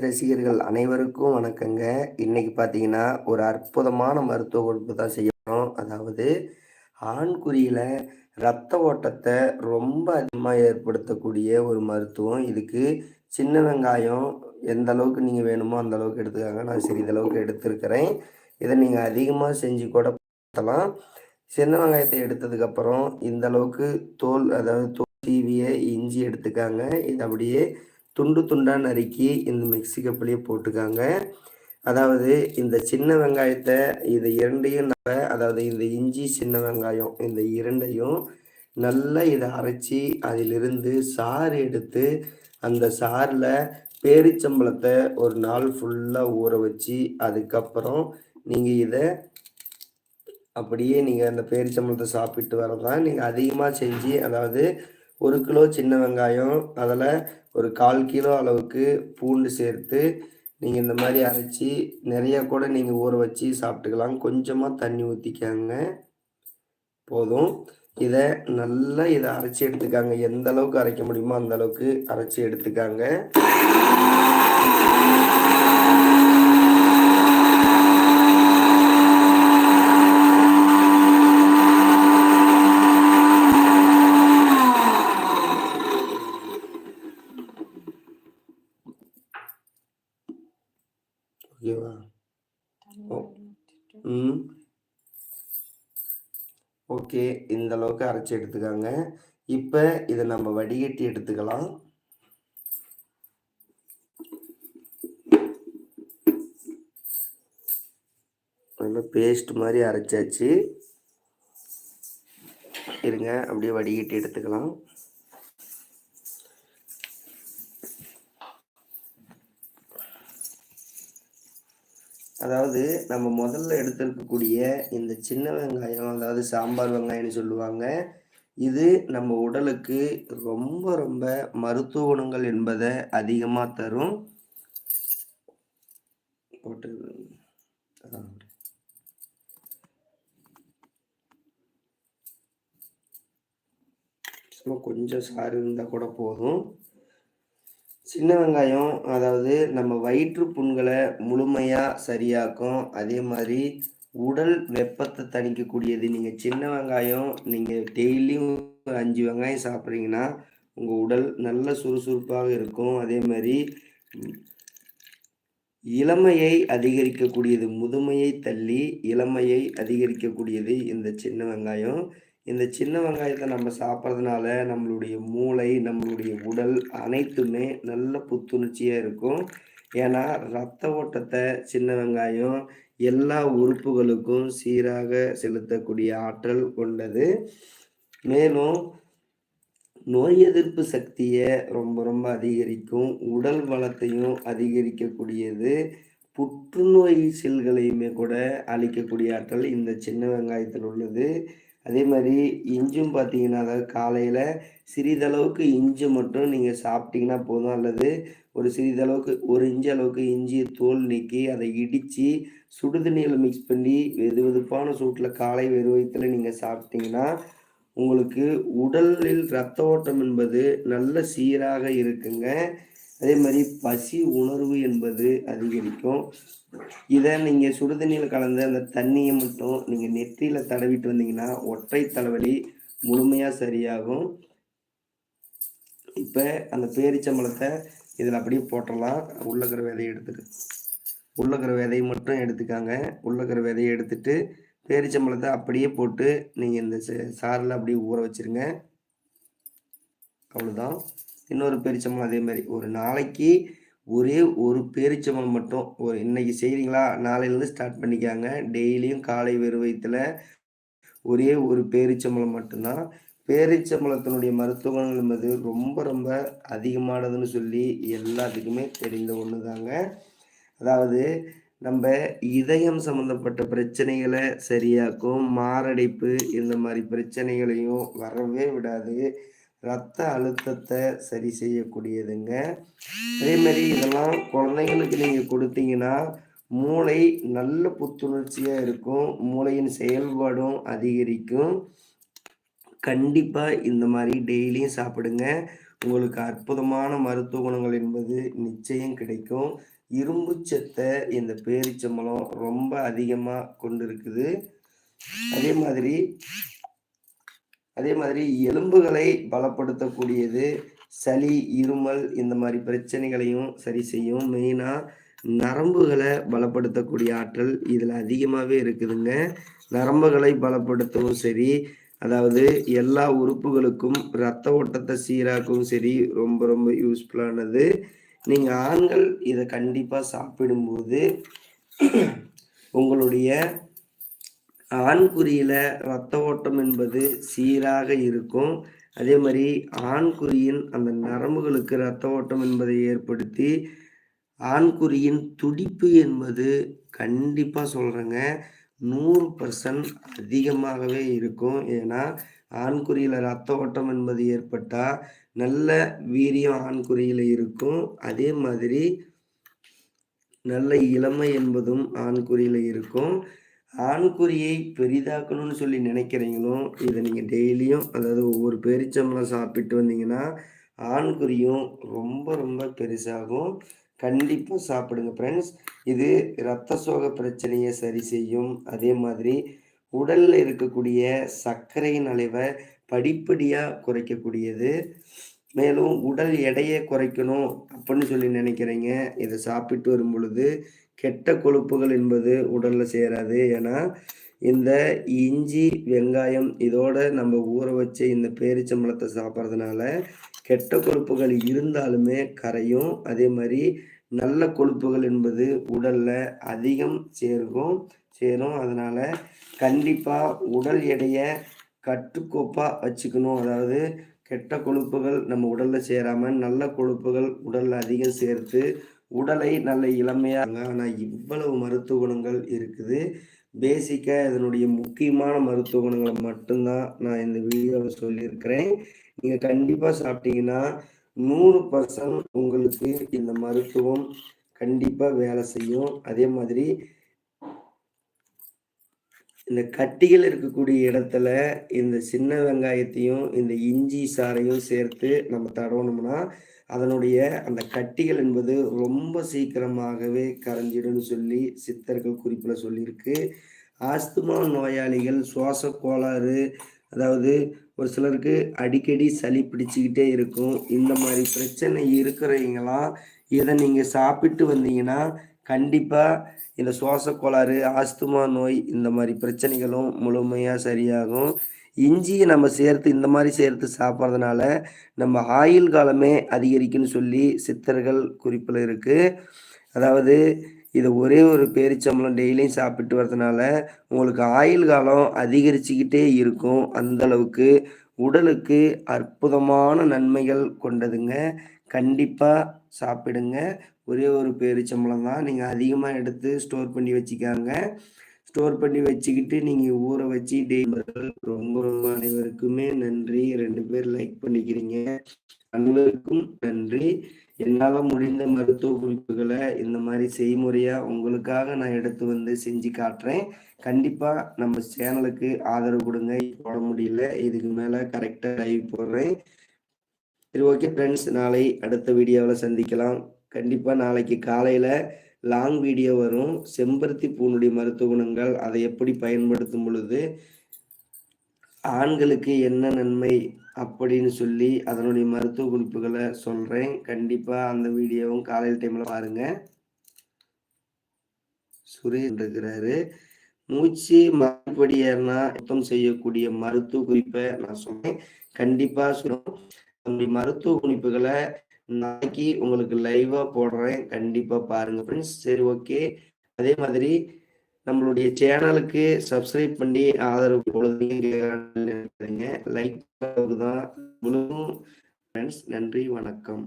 ரசிகர்கள் அனைவருக்கும் வணக்கங்க. இன்னைக்கு பார்த்தீங்கன்னா ஒரு அற்புதமான மருத்துவ குறிப்பு தான் செய்யணும் அதாவது ஆண்குறியில் ரத்த ஓட்டத்தை ரொம்ப அதிகமாக ஏற்படுத்தக்கூடிய ஒரு மருத்துவம். இதுக்கு சின்ன வெங்காயம் எந்த அளவுக்கு நீங்கள் வேணுமோ அந்த அளவுக்கு எடுத்துக்காங்க. நான் சிறிதளவுக்கு எடுத்திருக்கிறேன். இதை நீங்கள் அதிகமாக செஞ்சு கூட பார்த்தலாம் சின்ன வெங்காயத்தை எடுத்ததுக்கப்புறம் இந்த அளவுக்கு தோல் அதாவது தோல் சீவிய இஞ்சி எடுத்துக்காங்க. இது அப்படியே துண்டு துண்டாக நறுக்கி இந்த மிக்சி கப்பிலேயே போட்டுக்காங்க. அதாவது இந்த சின்ன வெங்காயத்தை இது இரண்டையும் நம்ம அதாவது இந்த இஞ்சி சின்ன வெங்காயம் இந்த இரண்டையும் நல்லா இதை அரைச்சி அதிலிருந்து சாறு எடுத்து அந்த சாறில் பேரிச்சம்பளத்தை ஒரு நாள் ஃபுல்லாக ஊற வச்சு அதுக்கப்புறம் நீங்கள் இதை அப்படியே நீங்கள் அந்த பேரிச்சம்பளத்தை சாப்பிட்டு வரதான் நீங்கள் அதிகமாக செஞ்சு அதாவது ஒரு கிலோ சின்ன வெங்காயம் அதில் ஒரு கால் கிலோ அளவுக்கு பூண்டு சேர்த்து நீங்கள் இந்த மாதிரி அரைச்சி நிறையா கூட நீங்கள் ஊற வச்சு சாப்பிட்டுக்கலாம். கொஞ்சமாக தண்ணி ஊற்றிக்காங்க போதும். இதை நல்லா இதை அரைச்சி எடுத்துக்காங்க. எந்த அளவுக்கு அரைக்க முடியுமோ அந்த அளவுக்கு அரைச்சி எடுத்துக்காங்க. ஓகேவா ம் ஓகே இந்த அளவுக்கு அரைச்சி எடுத்துக்காங்க. இப்போ இதை நம்ம வடிகட்டி எடுத்துக்கலாம். நல்லா பேஸ்ட் மாதிரி அரைச்சாச்சு. இருங்க அப்படியே வடிகட்டி எடுத்துக்கலாம். அதாவது நம்ம முதல்ல எடுத்திருக்கக்கூடிய இந்த சின்ன வெங்காயம் அதாவது சாம்பார் வெங்காயம்னு சொல்லுவாங்க இது நம்ம உடலுக்கு ரொம்ப ரொம்ப மருத்துவ குணங்கள் என்பதை அதிகமாக தரும். போட்டு சும்மா கொஞ்சம் சாறு இருந்தால் கூட போதும். சின்ன வெங்காயம் அதாவது நம்ம வயிற்று புண்களை முழுமையாக சரியாக்கும். அதே மாதிரி உடல் வெப்பத்தை தணிக்கக்கூடியது. நீங்கள் சின்ன வெங்காயம் நீங்கள் டெய்லியும் அஞ்சு வெங்காயம் சாப்பிட்றீங்கன்னா உங்கள் உடல் நல்ல சுறுசுறுப்பாக இருக்கும். அதே மாதிரி இளமையை அதிகரிக்கக்கூடியது முதுமையை தள்ளி இளமையை அதிகரிக்கக்கூடியது இந்த சின்ன வெங்காயம். இந்த சின்ன வெங்காயத்தை நம்ம சாப்பிட்றதுனால நம்மளுடைய மூளை நம்மளுடைய உடல் அனைத்துமே நல்ல புத்துணர்ச்சியாக இருக்கும். ஏன்னா ரத்த ஓட்டத்தை சின்ன வெங்காயம் எல்லா உறுப்புகளுக்கும் சீராக செலுத்தக்கூடிய ஆற்றல் கொண்டது. மேலும் நோய் எதிர்ப்பு சக்தியை ரொம்ப ரொம்ப அதிகரிக்கும். உடல் வளத்தையும் அதிகரிக்கக்கூடியது. புற்றுநோய் செல்களையுமே கூட அழிக்கக்கூடிய ஆற்றல் இந்த சின்ன வெங்காயத்தில் உள்ளது. அதே மாதிரி இஞ்சும் பார்த்தீங்கன்னா அதாவது காலையில் சிறிதளவுக்கு இஞ்சி மட்டும் நீங்கள் சாப்பிட்டீங்கன்னா போதும். அல்லது ஒரு சிறிதளவுக்கு ஒரு இஞ்சி அளவுக்கு இஞ்சியை தோல் நீக்கி அதை இடித்து சுடுதண்ணியில் மிக்ஸ் பண்ணி வெது வெதுப்பான சூட்டில் காலை வெறு வயிற்றில் நீங்கள் சாப்பிட்டீங்கன்னா உங்களுக்கு உடலில் ரத்த ஓட்டம் என்பது நல்ல சீராக இருக்குங்க. அதே மாதிரி பசி உணர்வு என்பது அதிகரிக்கும். இதை நீங்கள் சுடுதண்ணியில் கலந்த அந்த தண்ணியை மட்டும் நீங்கள் நெற்றியில் தடவிட்டு வந்தீங்கன்னா ஒற்றை தலைவலி முழுமையாக சரியாகும். இப்போ அந்த பேரிச்சம்பளத்தை இதில் அப்படியே போட்டுடலாம் உள்ளக்கிற விதையை எடுத்துட்டு உள்ளக்கிற விதையை மட்டும் எடுத்துக்காங்க. உள்ளக்கிற விதையை எடுத்துட்டு பேரிச்சம்பளத்தை அப்படியே போட்டு நீங்கள் இந்த சாரில் அப்படியே ஊற வச்சுருங்க. அவ்வளோதான் இன்னொரு பேரிச்சம்பளம் அதே மாதிரி. ஒரு நாளைக்கு ஒரே ஒரு பேரிச்சம்பளம் மட்டும். ஒரு இன்னைக்கு செய்கிறீங்களா நாளையிலேருந்து ஸ்டார்ட் பண்ணிக்காங்க டெய்லியும் காலை வெறுவயத்தில் ஒரே ஒரு பேரிச்சம்பளம் மட்டும்தான். பேரிச்சம்பளத்தினுடைய மருத்துவங்கள் என்பது ரொம்ப ரொம்ப அதிகமானதுன்னு சொல்லி எல்லாத்துக்குமே தெரிந்த ஒன்று தாங்க அதாவது நம்ம இதயம் சம்மந்தப்பட்ட பிரச்சனைகளை சரியாக்கும் மாரடைப்பு இந்த மாதிரி பிரச்சனைகளையும் வரவே விடாது. ரத்த அழுத்தத்தை சரி செய்யக்கூடியதுங்க. அதே மாதிரி இதெல்லாம் குழந்தைங்களுக்கு நீங்கள் கொடுத்தீங்கன்னா மூளை நல்ல புத்துணர்ச்சியாக இருக்கும். மூளையின் செயல்பாடும் அதிகரிக்கும். கண்டிப்பாக இந்த மாதிரி டெய்லியும் சாப்பிடுங்க. உங்களுக்கு அற்புதமான மருத்துவ குணங்கள் என்பது நிச்சயம் கிடைக்கும். இரும்பு சத்தை இந்த பேரிச்சம்பழம் ரொம்ப அதிகமாக கொண்டு இருக்குது அதே மாதிரி அதே மாதிரி எலும்புகளை பலப்படுத்தக்கூடியது சளி இருமல் இந்த மாதிரி பிரச்சனைகளையும் சரி செய்யும். மெயினாக நரம்புகளை பலப்படுத்தக்கூடிய ஆற்றல் இதில் அதிகமாகவே இருக்குதுங்க. நரம்புகளை பலப்படுத்தவும் சரி அதாவது எல்லா உறுப்புகளுக்கும் ரத்த ஓட்டத்தை சீராக்கவும் சரி ரொம்ப ரொம்ப யூஸ்ஃபுல்லானது நீங்கள் ஆண்கள் இதை கண்டிப்பாக சாப்பிடும்போது உங்களுடைய ஆண்குறியில் ரத்த ஓட்டம் என்பது சீராக இருக்கும். அதே மாதிரி ஆண்குறியின் அந்த நரம்புகளுக்கு ரத்த ஓட்டம் என்பதை ஏற்படுத்தி ஆண்குறியின் துடிப்பு என்பது கண்டிப்பாக சொல்கிறேங்க நூறு பர்சன்ட் அதிகமாகவே இருக்கும். ஏன்னா ஆண்குறியில் ரத்த ஓட்டம் என்பது ஏற்பட்டால் நல்ல வீரியம் ஆண்குறியில் இருக்கும். அதே மாதிரி நல்ல இளமை என்பதும் ஆண்குறியில் இருக்கும். ஆண்குறியை பெரிதாக்கணும்னு சொல்லி நினைக்கிறீங்களோ இதை நீங்கள் டெய்லியும் அதாவது ஒவ்வொரு பேரிச்சம்பளம் சாப்பிட்டு வந்தீங்கன்னா ஆண்குறியும் ரொம்ப ரொம்ப பெருசாகும். கண்டிப்பாக சாப்பிடுங்க ஃப்ரெண்ட்ஸ் இது இரத்த சோக பிரச்சனையை சரி செய்யும். அதே மாதிரி உடலில் இருக்கக்கூடிய சர்க்கரையின் அளவை படிப்படியாக குறைக்கக்கூடியது. மேலும் உடல் எடையை குறைக்கணும் அப்படின்னு சொல்லி நினைக்கிறீங்க. இதை சாப்பிட்டு வரும் பொழுது கெட்ட கொழுப்புகள் என்பது உடலில் சேராது. ஏன்னா இந்த இஞ்சி வெங்காயம் இதோட நம்ம ஊற வச்சு இந்த பேரிச்சம்பளத்தை சாப்பிட்றதுனால கெட்ட கொழுப்புகள் இருந்தாலுமே கரையும். அதே மாதிரி நல்ல கொழுப்புகள் என்பது உடலில் அதிகம் சேர்க்கும் சேரும். அதனால் கண்டிப்பாக உடல் எடையை கட்டுக்கோப்பாக வச்சுக்கணும். அதாவது கெட்ட கொழுப்புகள் நம்ம உடலில் சேராமல் நல்ல கொழுப்புகள் உடலில் அதிகம் சேர்த்து உடலை நல்ல இளமையாக ஆனால் இவ்வளவு மருத்துவ குணங்கள் இருக்குது. பேசிக்காக இதனுடைய முக்கியமான மருத்துவ குணங்களை மட்டும்தான் நான் இந்த வீடியோவில் சொல்லியிருக்கிறேன். நீங்கள் கண்டிப்பாக சாப்பிட்டீங்கன்னா நூறு பர்சன்ட் உங்களுக்கு இந்த மருத்துவம் கண்டிப்பாக வேலை செய்யும். அதே மாதிரி இந்த கட்டிகள் இருக்கக்கூடிய இடத்துல இந்த சின்ன வெங்காயத்தையும் இந்த இஞ்சி சாறையும் சேர்த்து நம்ம தடவணும்னா அதனுடைய அந்த கட்டிகள் என்பது ரொம்ப சீக்கிரமாகவே கரைஞ்சிடும்னு சொல்லி சித்தர்கள் குறிப்பில் சொல்லியிருக்கு. ஆஸ்துமா நோயாளிகள் சுவாச கோளாறு அதாவது ஒரு சிலருக்கு அடிக்கடி சளி பிடிச்சிக்கிட்டே இருக்கும். இந்த மாதிரி பிரச்சனை இருக்கிறவங்களாம் இதை நீங்கள் சாப்பிட்டு வந்தீங்கன்னா கண்டிப்பாக இந்த சுவாச கோளாறு ஆஸ்துமா நோய் இந்த மாதிரி பிரச்சனைகளும் முழுமையாக சரியாகும். இஞ்சியை நம்ம சேர்த்து இந்த மாதிரி சேர்த்து சாப்பிட்றதுனால நம்ம ஆயுள் காலமே அதிகரிக்குன்னு சொல்லி சித்தர்கள் குறிப்பில் இருக்குது அதாவது இதை ஒரே ஒரு பேரிச்சம்பளம் டெய்லியும் சாப்பிட்டு வரதுனால உங்களுக்கு ஆயுள் காலம் அதிகரிச்சுக்கிட்டே இருக்கும். அந்த அளவுக்கு உடலுக்கு அற்புதமான நன்மைகள் கொண்டதுங்க. கண்டிப்பாக சாப்பிடுங்க. ஒரே ஒரு பேரிச்சம்பளம் தான். நீங்கள் அதிகமாக எடுத்து ஸ்டோர் பண்ணி வச்சுக்காங்க. ஸ்டோர் பண்ணி வச்சுக்கிட்டு நீங்கள் ஊற வச்சு டெய்லி ரொம்ப ரொம்ப அனைவருக்குமே நன்றி. ரெண்டு பேர் லைக் பண்ணிக்கிறீங்க. அனைவருக்கும் நன்றி. என்னால் முடிந்த மருத்துவ குறிப்புகளை இந்த மாதிரி செய்முறையாக உங்களுக்காக நான் எடுத்து வந்து செஞ்சு காட்டுறேன். கண்டிப்பாக நம்ம சேனலுக்கு ஆதரவு கொடுங்க. போட முடியல. இதுக்கு மேலே கரெக்டாக லைவ் போடுறேன். சரி ஓகே ஃப்ரெண்ட்ஸ் நாளை அடுத்த வீடியோவில் சந்திக்கலாம். கண்டிப்பாக நாளைக்கு காலையில் லாங் வீடியோ வரும். செம்பருத்தி பூனுடைய மருத்துவ குணங்கள் அதை எப்படி பயன்படுத்தும் பொழுது ஆண்களுக்கு என்ன நன்மை அப்படின்னு சொல்லி அதனுடைய மருத்துவ குறிப்புகளை சொல்கிறேன் கண்டிப்பாக அந்த வீடியோவும் காலையில் டைமில் பாருங்கள் சுரேஷ் இருக்கிறாரு. மூச்சு மறுபடி ஏறினா சுத்தம் செய்யக்கூடிய மருத்துவ குறிப்பை நான் சொன்னேன் கண்டிப்பாக சொல்லுவோம் மருத்துவ குறிப்புகளை நாளைக்கு உங்களுக்கு லைவாக போடுறேன். கண்டிப்பாக பாருங்கள் ஃப்ரெண்ட்ஸ் சரி ஓகே அதே மாதிரி நம்மளுடைய சேனலுக்கு சப்ஸ்கிரைப் பண்ணி ஆதரவு பொழுதுங்க லைக் தான் ஃப்ரெண்ட்ஸ் நன்றி வணக்கம்.